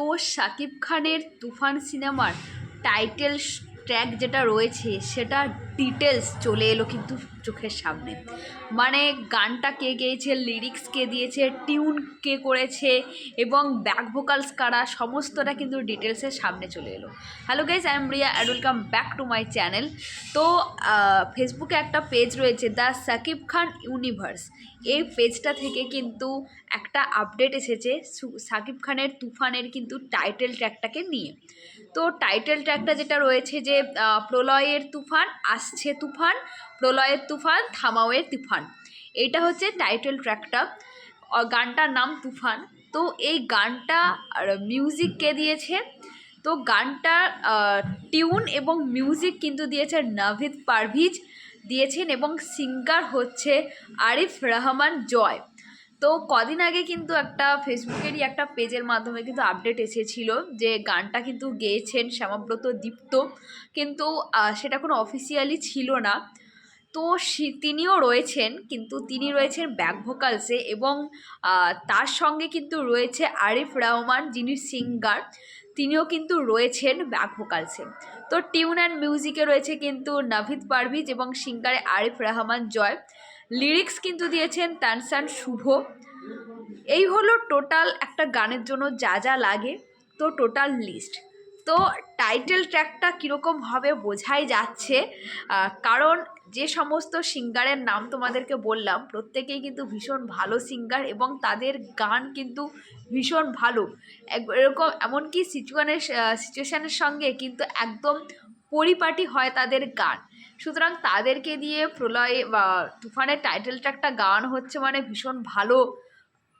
তো শাকিব খানের তুফান সিনেমার টাইটেল ট্র্যাক যেটা রয়েছে, সেটা ডিটেলস চলে এলো কিন্তু চোখের সামনে। মানে গানটা কে গেয়েছে লিরিক্স কে দিয়েছে টিউন কে করেছে এবং ব্যাক ভোকালস কারা, সমস্তটা কিন্তু ডিটেলসের সামনে চলে এলো। Hello guys I am Riya and welcome back to my channel তো ফেসবুকে একটা পেজ রয়েছে দ্য সাকিব খান ইউনিভার্স এই পেজটা থেকে কিন্তু একটা আপডেট এসেছে সাকিব খানের তুফানের কিন্তু টাইটেল ট্র্যাকটাকে নিয়ে। তো টাইটেল ট্র্যাকটা যেটা রয়েছে যে প্রলয়ের তুফান, আসছে তুফান, প্রলয়ের তুফান, থামাওয়ের তুফান। এইটা হচ্ছে টাইটেল ট্র্যাকটা গানটার নাম তুফান। তো এই গানটা মিউজিক কে দিয়েছে? তো গানটার টিউন এবং মিউজিক কিন্তু দিয়েছে নাভিদ পারভিজ। দিয়েছেন এবং সিঙ্গার হচ্ছে আরিফ রহমান জয়। তো কদিন আগে কিন্তু একটা ফেসবুকেরই একটা পেজের মাধ্যমে কিন্তু আপডেট এসেছিল যে গানটা কিন্তু গেয়েছেন শ্যামাব্রত দীপ্ত। কিন্তু সেটা কোনো অফিসিয়ালি ছিল না। তো তিনিও রয়েছেন, কিন্তু তিনি রয়েছেন ব্যাক ভোকালসে এবং তার সঙ্গে কিন্তু রয়েছে আরিফ রহমান যিনি সিঙ্গার তিনিও কিন্তু রয়েছেন ব্যাক ভোকালসে তো টিউন অ্যান্ড মিউজিকে রয়েছে কিন্তু নাভিদ পারভিজ এবং সিঙ্গারে আরিফ রহমান জয়। লিরিক্স কিন্তু দিয়েছেন তানসান শুভ এই হলো টোটাল একটা গানের জন্য যা যা লাগে, তো টোটাল লিস্ট তো টাইটেল ট্র্যাকটা কীরকম হবে বোঝাই যাচ্ছে কারণ যে সমস্ত সিঙ্গারের নাম তোমাদেরকে বললাম, প্রত্যেকেই কিন্তু ভীষণ ভালো সিঙ্গার এবং তাদের গান কিন্তু ভীষণ ভালো। এরকম এমনকি সিচুয়ানের সিচুয়েশানের সঙ্গে কিন্তু একদম পরিপাটি হয় তাদের গান। সুতরাং তাদেরকে দিয়ে প্রলয়ে বা তুফানের টাইটেল ট্র্যাকটা গান হচ্ছে মানে ভীষণ ভালো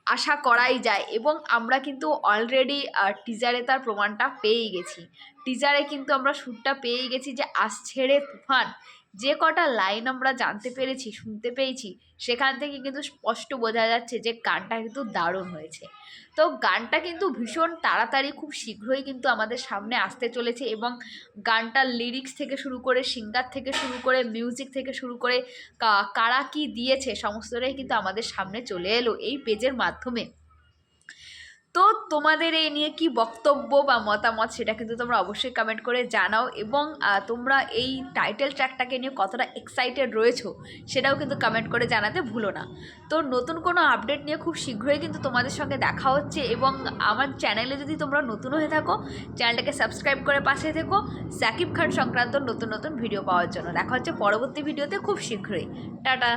আশা করাই যায় এবং আমরা কিন্তু অলরেডি টিজারে তার প্রমাণটা পেয়েই গেছি। টিজারে কিন্তু আমরা শ্যুটটা পেয়েই গেছি যে আজ ছেড়ে তুফান যে কটা লাইন আমরা জানতে পেরেছি, শুনতে পেয়েছি, সেখান থেকে কিন্তু স্পষ্ট বোঝা যাচ্ছে যে গানটা কিন্তু দারুণ হয়েছে। তো গানটা কিন্তু ভীষণ তাড়াতাড়ি খুব শীঘ্রই কিন্তু আমাদের সামনে আসতে চলেছে এবং গানটার লিরিক্স থেকে শুরু করে সিঙ্গার থেকে শুরু করে মিউজিক থেকে শুরু করে কারা কি দিয়েছে, সমস্তটাই কিন্তু আমাদের সামনে চলে এলো। এই পেজের মাধ্যমে তো তোমাদের এই নিয়ে কি বক্তব্য বা মতামত সেটা কিন্তু তোমরা অবশ্যই কমেন্ট করে জানাও এবং তোমরা এই টাইটেল ট্র্যাকটাকে নিয়ে কতটা এক্সাইটেড রয়েছো সেটাও কিন্তু কমেন্ট করে জানাতে ভুলো না। তো নতুন কোনো আপডেট নিয়ে খুব শীঘ্রই কিন্তু তোমাদের সঙ্গে দেখা হচ্ছে এবং আমার চ্যানেলে যদি তোমরা নতুন হয়ে থাকো চ্যানেলটাকে সাবস্ক্রাইব করে পাশে থেকো। সাকিব খান সংক্রান্ত নতুন নতুন ভিডিও পাওয়ার জন্য। দেখা হচ্ছে পরবর্তী ভিডিওতে খুব শীঘ্রই। টাটা!